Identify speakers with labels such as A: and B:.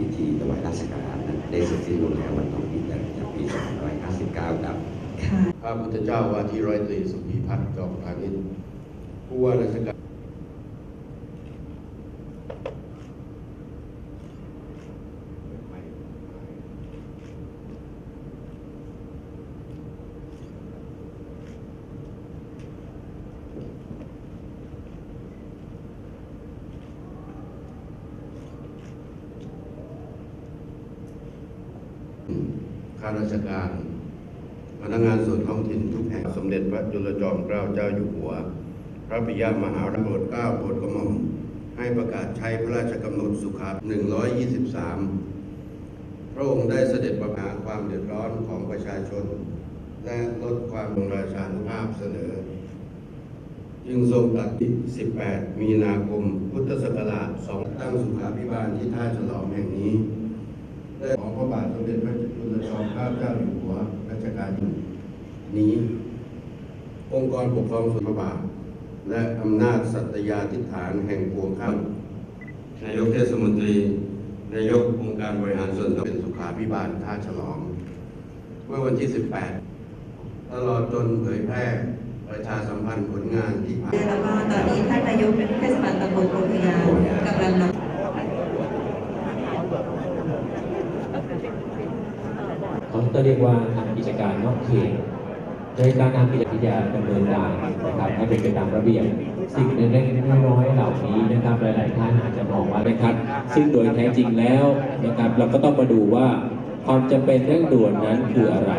A: พิธีถวายราชการนั้นได้เสร็จสิ้นลงแล้ววันที่8กันยายนปี2559 ครับ
B: ค่ะ
C: ข้าพุทธเจ้าว่าที่ร้อยตรีสุภีพัฒน์จอมพานิชผู้ว่าราชการ ข้าราชการพนักงานส่วนท้องถิ่นทุกแห่งสมเด็จพระจุลจอมเกล้าเจ้าอยู่หัว พระปิยามหาราชโปรดเกล้าโปรดกระหม่อมให้ประกาศใช้พระราชกำหนดสุขา123 พระองค์ได้เสด็จประหาความเดือดร้อนของประชาชน และลดความรงราชานุภาพเสนอ จึงทรงตัดที่18 มีนาคม พุทธศักราช 2 ตั้งสุขาพิบาลที่ท่าฉลอมแห่งนี้ ได้ขอพระบาทสมเด็จพระ จุลจอมเกล้าเจ้าอยู่หัวรัชกาลนี้ องค์กรปกครองส่วนพระบาทและอำนาจสัตยาธิฐานแห่งปวงข้ามนายกเทศมนตรี นายกองค์การบริหารส่วนตำบลสุขาพิบาลท่าฉลอง เมื่อวันที่ 18 ตลอดจนเผยแพร่ประชาสัมพันธ์ผลงานที่ผ่า
B: นนายกเทศบาลตำบลโพธิยากำลังนำ
D: เขาจะเรียกว่าทำกิจการนอกเขตโดยการทำกิจการดำเนินการนะครับให้เป็นไปตามระเบียบสิ่งเล็กๆน้อยๆเหล่านี้นะครับ หลายๆท่านอาจจะมองว่านะครับ ซึ่งโดยแท้จริงแล้วนะครับ เราก็ต้องมาดูว่าความจำเป็นเร่งด่วนนั้นคืออะไร